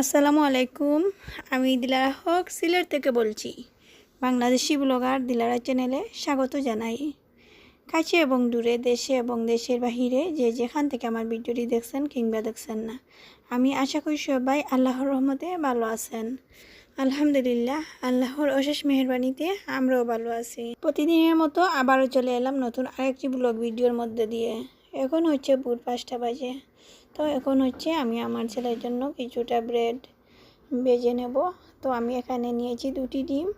আসসালামু আলাইকুম। আমি দিলারা হক সিলেট থেকে বলছি। বাংলাদেশি ব্লগার দিলারা চ্যানেলে স্বাগত জানাই। কাছে এবং দূরে, দেশে এবং দেশের বাহিরে যে যেখান থেকে আমার ভিডিওটি দেখছেন কিংবা দেখছেন না, আমি আশা করি সবাই আল্লাহর রহমতে ভালো আছেন। আলহামদুলিল্লাহ, আল্লাহর অশেষ মেহরবানিতে আমরাও ভালো আছি। প্রতিদিনের মতো আবারও চলে এলাম নতুন আরেকটি ব্লগ ভিডিওর মধ্যে দিয়ে। এখন হচ্ছে ভোর পাঁচটা বাজে। তো এখন হচ্ছে আমি আমার ছেলের জন্য কিছুটা ব্রেড বেজে নেব। তো আমি এখানে নিয়েছি দুটি ডিম,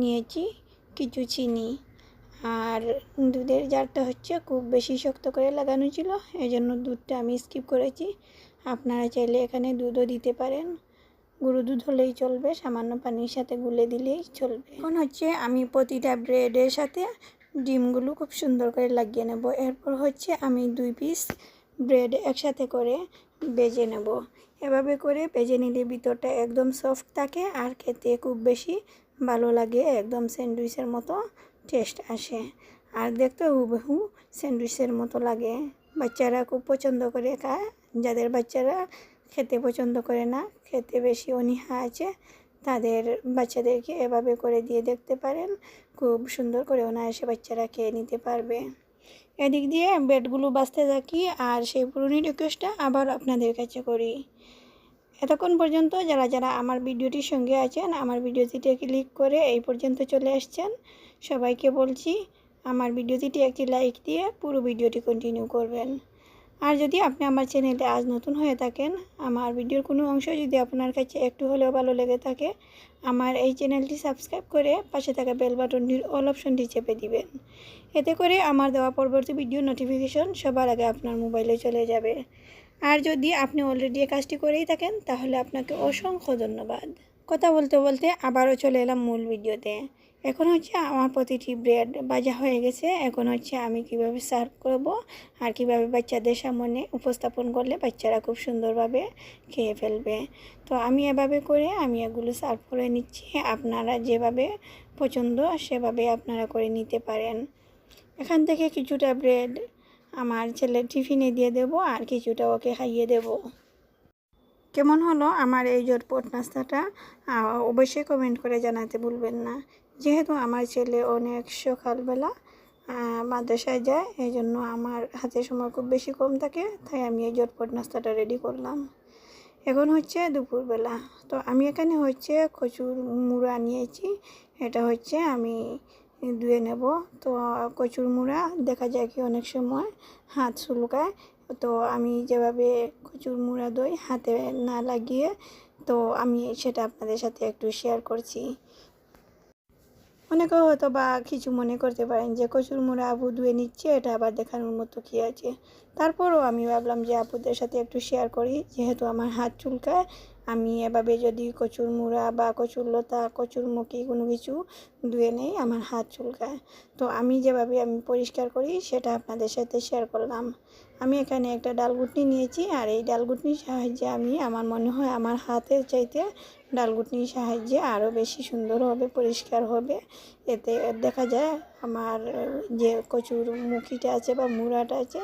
নিয়েছি কিছু চিনি। আর দুধের জারটা হচ্ছে খুব বেশি শক্ত করে লাগানো ছিল এই জন্য দুধটা আমি স্কিপ করেছি। আপনারা চাইলে এখানে দুধও দিতে পারেন। গুঁড়ো দুধ হলেই চলবে, সামান্য পানির সাথে গুলে দিলেই চলবে। এখন হচ্ছে আমি প্রতিটা ব্রেডের সাথে ডিমগুলো খুব সুন্দর করে লাগিয়ে নেব। এরপর হচ্ছে আমি দুই পিস ব্রেড একসাথে করে বেজে নেব। এভাবে করে বেজে নিলে ভিতরটা একদম সফট থাকে আর খেতে খুব বেশি ভালো লাগে। একদম স্যান্ডউইচের মতো টেস্ট আসে। আর দেখতে হুবহু স্যান্ডউইচের মতো লাগে। বাচ্চারা খুব পছন্দ করে খায়। যাদের বাচ্চারা খেতে পছন্দ করে না, খেতে বেশি অনীহা আছে, তাদের বাচ্চাদেরকে এভাবে করে দিয়ে দেখতে পারেন। খুব সুন্দর করে অনায়াসে বাচ্চারা খেয়ে নিতে পারবে। এদিক দিয়ে বেডগুলো বাঁচতে থাকি আর সেই পুরনো রিকোয়েস্টটা আবার আপনাদের কাছে করি। এতক্ষণ পর্যন্ত যারা যারা আমার ভিডিওটির সঙ্গে আছেন, আমার ভিডিওটিতে ক্লিক করে এই পর্যন্ত চলে আসছেন, সবাইকে বলছি আমার ভিডিওটিতে একটি লাইক দিয়ে পুরো ভিডিওটি কন্টিনিউ করবেন। আর যদি আপনি আমার চ্যানেলে আজ নতুন হয়ে থাকেন, আমার ভিডিওর কোনো অংশ যদি আপনার কাছে একটু হলেও ভালো লেগে থাকে, আমার এই চ্যানেলটি সাবস্ক্রাইব করে পাশে থাকা বেল বাটনটির অল অপশনটি চেপে দিবেন। এতে করে আমার দেওয়া পরবর্তী ভিডিও নোটিফিকেশন সবার আগে আপনার মোবাইলে চলে যাবে। আর যদি আপনি অলরেডি এই কাজটি করেই থাকেন, তাহলে আপনাকে অসংখ্য ধন্যবাদ। কথা বলতে বলতে আবারও চলে এলাম মূল ভিডিওতে। এখন হচ্ছে আমার প্রতিটি ব্রেড ভাজা হয়ে গেছে। এখন হচ্ছে আমি কীভাবে সার্ভ করব আর কীভাবে বাচ্চাদের সামনে উপস্থাপন করলে বাচ্চারা খুব সুন্দরভাবে খেয়ে ফেলবে। তো আমি এভাবে করে আমি এগুলো সার্ভ করে নিচ্ছি। আপনারা যেভাবে পছন্দ সেভাবে আপনারা করে নিতে পারেন। এখান থেকে কিছুটা ব্রেড আমার ছেলের টিফিনে দিয়ে দেব আর কিছুটা ওকে খাইয়ে দেব। কেমন হলো আমার এই জটপট নাস্তাটা? অবশ্যই কমেন্ট করে জানাতে ভুলবেন না। যেহেতু আমার ছেলে অনেক সকালবেলা মাদ্রাসায় যায়, এই জন্য আমার হাতে সময় খুব বেশি কম থাকে, তাই আমি এই জটপট নাস্তাটা রেডি করলাম। এখন হচ্ছে দুপুরবেলা। তো আমি এখানে হচ্ছে কচুর মুড়া নিয়েছি, এটা হচ্ছে আমি ধুয়ে নেব। তো কচুর মুড়া দেখা যায় কি অনেক সময় হাত চুলকায়, তো আমি যেভাবে কচুর মুড়া দই হাতে না লাগিয়ে, তো আমি সেটা আপনাদের সাথে একটু শেয়ার করছি। অনেকে হয়তো বা কিছু মনে করতে পারেন যে কচুর মুড়া আপু ধুয়ে নিচ্ছে, এটা আবার দেখানোর মতো কী আছে? তারপরও আমি ভাবলাম যে আপুদের সাথে একটু শেয়ার করি, যেহেতু আমার হাত চুলকায় আমি এভাবে যদি কচুর মুড়া বা কচুর লতা, কচুর মুখি কোনো কিছু ধুয়ে নেই, আমার হাত চুলকায়। তো আমি যেভাবে আমি পরিষ্কার করি, সেটা আপনাদের সাথে শেয়ার করলাম। আমি এখানে একটা ডালগুটনি নিয়েছি, আর এই ডালগুটনির সাহায্যে আমি, আমার মনে হয় আমার হাতের চাইতে ডালগুটনির সাহায্যে আরও বেশি সুন্দর হবে, পরিষ্কার হবে। এতে দেখা যায়, আমার যে কচুর মুখিটা আছে বা মুড়াটা আছে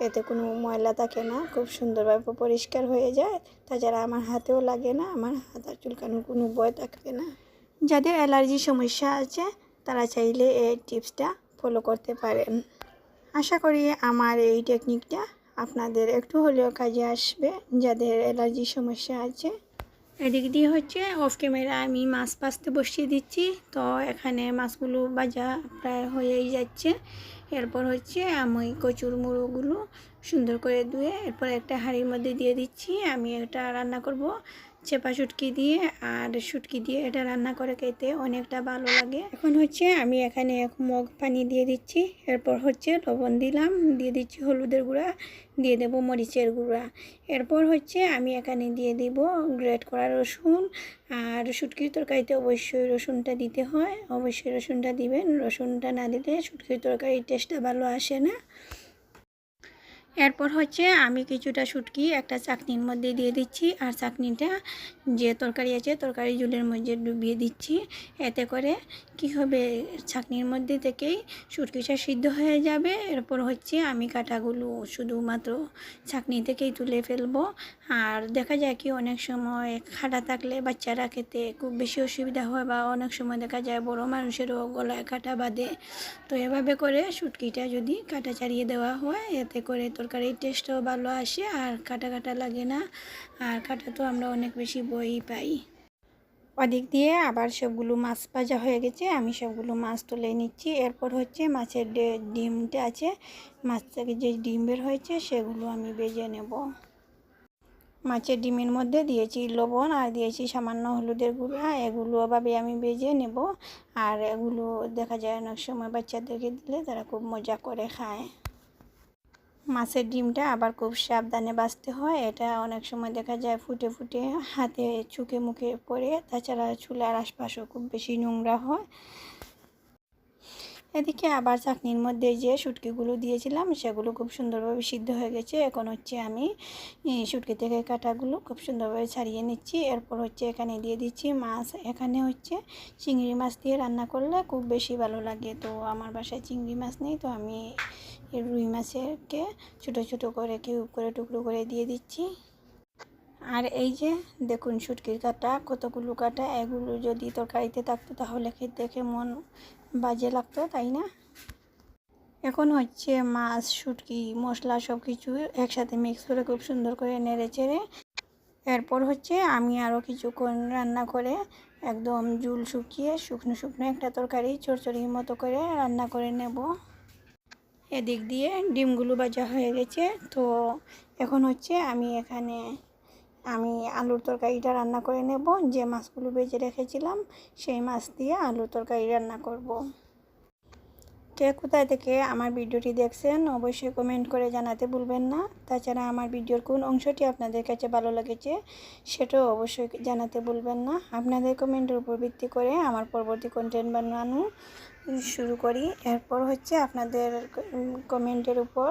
এতে কোনো ময়লা থাকে না, খুব সুন্দরভাবে পরিষ্কার হয়ে যায়। তাছাড়া আমার হাতেও লাগে না, আমার হাত আর চুলকানোর কোনো ভয় থাকে না। যাদের অ্যালার্জি সমস্যা আছে, তারা চাইলে এই টিপসটা ফলো করতে পারেন। আশা করি আমার এই টেকনিকটা আপনাদের একটু হলেও কাজে আসবে, যাদের অ্যালার্জি সমস্যা আছে। এদিক দিয়ে হচ্ছে অফ ক্যামেরা আমি মাছ পাস্তে বসিয়ে দিচ্ছি। তো এখানে মাছগুলো বাজা প্রায় হয়েই যাচ্ছে। এরপর হচ্ছে আমি কচুর মুড়োগুলো সুন্দর করে ধুয়ে এরপর একটা হাঁড়ির মধ্যে দিয়ে দিচ্ছি। আমি এটা রান্না করব। চেপা শুটকি দিয়ে আর শুটকি দিয়ে এটা রান্না করে খেতে অনেকটা ভালো লাগে। এখন হচ্ছে আমি এখানে এক মগ পানি দিয়ে দিচ্ছি। এরপর হচ্ছে লবণ দিলাম, দিয়ে দিচ্ছি হলুদের গুঁড়া, দিয়ে দেবো মরিচের গুঁড়া। এরপর হচ্ছে আমি এখানে দিয়ে দিব গ্রেট করা রসুন। আর শুটকির তরকারিতে অবশ্যই রসুনটা দিতে হয়। অবশ্যই রসুনটা দিবেন। রসুনটা না দিলে শুটকির তরকারির টেস্টটা ভালো আসে না। এরপর হচ্ছে আমি কিছুটা শুটকি, একটা চাকনির মধ্যে দিয়ে দিচ্ছি আর চাকনিটা যে তরকারি আছে তরকারি জুলের মধ্যে ডুবিয়ে দিচ্ছি। এতে করে কি হবে, চাকনির মধ্যে থেকেই শুটকিটা সিদ্ধ হয়ে যাবে। এরপর হচ্ছে আমি কাটাগুলো শুধুমাত্র চাকনি থেকেই তুলে ফেলব। আর দেখা যায় কি অনেক সময় খাটা থাকলে বাচ্চারা খেতে খুব বেশি অসুবিধা হয় বা অনেক সময় দেখা যায় বড় মানুষেরও গলায় কাটা বাঁধে। তো এভাবে করে শুটকিটা যদি কাটা ছাড়িয়ে দেওয়া হয়, এতে করে তরকারির টেস্টও ভালো আসে, আর কাটা কাটা লাগে না। আর কাটা তো আমরা অনেক বেশি বই পাই। ওদিক দিয়ে আবার সবগুলো মাছ ভাজা হয়ে গেছে, আমি সবগুলো মাছ তুলে নিচ্ছি। এরপর হচ্ছে মাছের ডিমটা আছে, মাছ থেকে যে ডিম বের হয়েছে, সেগুলো আমি বেজে নেব। মাছের ডিমের মধ্যে দিয়েছি লবণ, আর দিয়েছি সামান্য হলুদের গুঁড়া। এগুলো ভাবে আমি বেজে নেব। আর এগুলো দেখা যায় অনেক সময় বাচ্চাদেরকে দিলে তারা খুব মজা করে খায়। মাছের ডিমটা আবার খুব সাবধানে বাছতে হয়। এটা অনেক সময় দেখা যায় ফুটে ফুটে হাতে চুকে মুখে পড়ে। তাছাড়া চুলার আশপাশও খুব বেশি নোংরা হয়। এদিকে আবার চাকনির মধ্যে যে শুটকিগুলো দিয়েছিলাম, সেগুলো খুব সুন্দরভাবে সিদ্ধ হয়ে গেছে। এখন হচ্ছে আমি শুটকি থেকে কাটাগুলো খুব সুন্দরভাবে ছাড়িয়ে নিচ্ছি। এরপর হচ্ছে এখানে দিয়ে দিচ্ছি মাছ। এখানে হচ্ছে চিংড়ি মাছ দিয়ে রান্না করলে খুব বেশি ভালো লাগে। তো আমার বাসায় চিংড়ি মাছ নেই, তো আমি রুই মাছেরকে ছোটো ছোটো করে, কিউব করে, টুকরো করে দিয়ে দিচ্ছি। আর এই যে দেখুন শুটকির কাটা, কতগুলো কাটা, এগুলো যদি তরকারিতে থাকতো তাহলে খেতে মন বাজে লাগতো, তাই না? এখন হচ্ছে মাছ, শুটকি, মশলা সব কিছু একসাথে মিক্স করে খুব সুন্দর করে নেড়ে চেড়ে, এরপর হচ্ছে আমি আরও কিছুক্ষণ রান্না করে একদম জুল শুকিয়ে শুকনো শুকনো একটা তরকারি, চড়চড়ির মতো করে রান্না করে নেব। এদিক দিয়ে ডিমগুলো ভাজা হয়ে গেছে। তো এখন হচ্ছে আমি এখানে আমি আলুর তরকারিটা রান্না করে নেব। যে মাছগুলো বেজে রেখেছিলাম, সেই মাছ দিয়ে আলুর তরকারি রান্না করব। কে কোথায় থেকে আমার ভিডিওটি দেখছেন, অবশ্যই কমেন্ট করে জানাতে ভুলবেন না। তাছাড়া আমার ভিডিওর কোন অংশটি আপনাদের কাছে ভালো লেগেছে, সেটাও অবশ্যই জানাতে ভুলবেন না। আপনাদের কমেন্টের উপর ভিত্তি করে আমার পরবর্তী কন্টেন্ট বানানো শুরু করি। এরপর হচ্ছে আপনাদের কমেন্টের উপর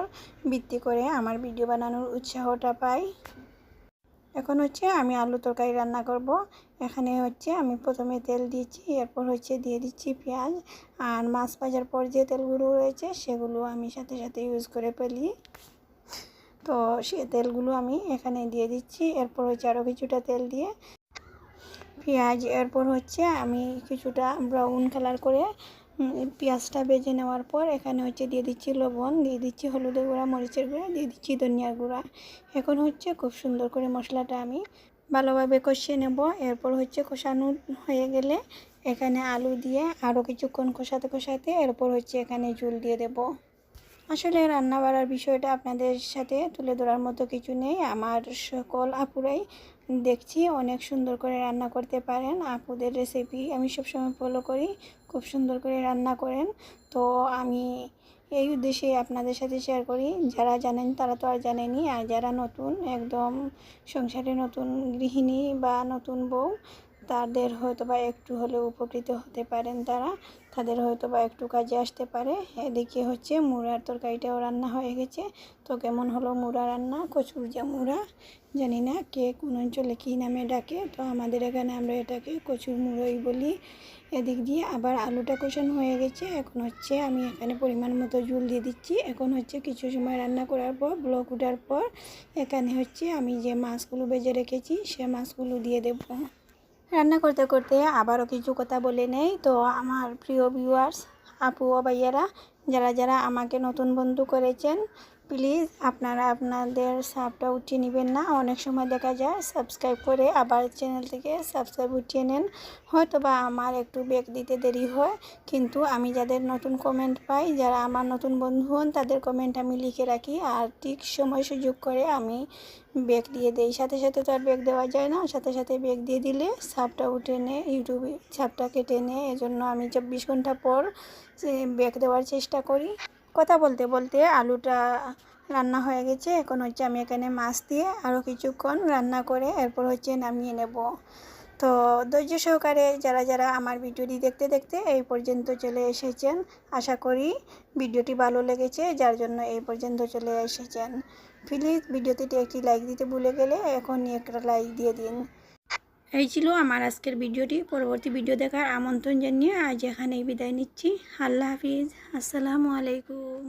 ভিত্তি করে আমার ভিডিও বানানোর উৎসাহটা পাই। এখন হচ্ছে আমি আলু তরকারি রান্না করব। এখানে হচ্ছে আমি প্রথমে তেল দিয়েছি এরপর হচ্ছে দিয়ে দিচ্ছি পেঁয়াজ। আর মাছ ভাজার পর যে তেলগুলো রয়েছে সেগুলো আমি সাথে সাথে ইউজ করে ফেলি। তো সে তেলগুলো আমি এখানে দিয়ে দিচ্ছি। এরপর হচ্ছে আরও কিছুটা তেল দিয়ে পেঁয়াজ। এরপর হচ্ছে আমি কিছুটা ব্রাউন কালার করে পেঁয়াজটা বেজে নেওয়ার পর এখানে হচ্ছে দিয়ে দিচ্ছি লবণ, দিয়ে দিচ্ছি হলুদের গুঁড়া, মরিচের গুঁড়া, দিয়ে দিচ্ছি ধনিয়ার গুঁড়া। এখন হচ্ছে খুব সুন্দর করে মশলাটা আমি ভালোভাবে কষিয়ে নেব। এরপর হচ্ছে কষানো হয়ে গেলে এখানে আলু দিয়ে আরও কিছুক্ষণ কষাতে কষাতে এরপর হচ্ছে এখানে ঝুল দিয়ে দেব। আসলে রান্না বাড়ার বিষয়টা আপনাদের সাথে তুলে ধরার মতো কিছু নেই। আমার সকল আপুরাই দেখছি অনেক সুন্দর করে রান্না করতে পারেন। আপুদের রেসিপি আমি সবসময় ফলো করি, খুব সুন্দর করে রান্না করেন। তো আমি এই উদ্দেশ্যে আপনাদের সাথে শেয়ার করি। যারা জানেন তারা তো আর জানেনি। আর যারা নতুন, একদম সংসারে নতুন গৃহিণী বা নতুন বউ, তাদের হয়তো বা একটু হলেও উপকৃত হতে পারেন তারা। তাদের হয়তো বা একটু কাজে আসতে পারে। এদিকে হচ্ছে মুড়ার তরকারিটাও রান্না হয়ে গেছে। তো কেমন হলো মুড়া রান্না? কচুর যে মুড়া, জানি না কে কোন অঞ্চলে কী নামে ডাকে। তো আমাদের এখানে আমরা এটাকে কচুর মুড়োই বলি। এদিক দিয়ে আবার আলুটা কষানো হয়ে গেছে। এখন হচ্ছে আমি এখানে পরিমাণ মতো জল দিয়ে দিচ্ছি। এখন হচ্ছে কিছু সময় রান্না করার পর, ব্লক ওঠার পর, এখানে হচ্ছে আমি যে মাছগুলো বেজে রেখেছি, সে মাছগুলো দিয়ে দেবো। রান্না করতে করতে আবারও কিছু কথা বলে নেই। তো আমার প্রিয় ভিউয়ার্স আপু ও ভাইয়ারা, যারা যারা আমাকে নতুন বন্ধু করেছেন প্লিজ আপনারা আপনাদের সাবটা উঠিয়ে নেবেন না। অনেক সময় দেখা যায় সাবস্ক্রাইব করে আবার চ্যানেল থেকে সাবস্ক্রাইব উঠিয়ে নেন। হয়তো বা আমার একটু বেগ দিতে দেরি হয়, কিন্তু আমি যাদের নতুন কমেন্ট পাই, যারা আমার নতুন বন্ধু হন, তাদের কমেন্ট আমি লিখে রাখি। আর ঠিক সময় সুযোগ করে আমি বেগ দিয়ে দেই। সাথে সাথে তো আর বেগ দেওয়া যায় না। সাথে সাথে বেগ দিয়ে দিলে সাপটা উঠে নে, ইউটিউবে সাপটা কেটে নে। এজন্য আমি চব্বিশ ঘণ্টা পর বেগ দেওয়ার চেষ্টা করি। কথা বলতে বলতে আলুটা রান্না হয়ে গেছে। এখন হচ্ছে আমি এখানে মাছ দিয়ে আরও কিছুক্ষণ রান্না করে এরপর হচ্ছে নামিয়ে নেব। তো ধৈর্য সহকারে যারা যারা আমার ভিডিওটি দেখতে দেখতে এই পর্যন্ত চলে এসেছেন, আশা করি ভিডিওটি ভালো লেগেছে, যার জন্য এই পর্যন্ত চলে এসেছেন। প্লিজ ভিডিওটিতে একটি লাইক দিতে ভুলে গেলে এখনই একটা লাইক দিয়ে দিন। এই ছিল আমার আজকের ভিডিওটি। পরবর্তী ভিডিও দেখার আমন্ত্রণ জানিয়ে আজ এখানেই বিদায় নিচ্ছি। আল্লাহ হাফিজ। আসসালামু আলাইকুম।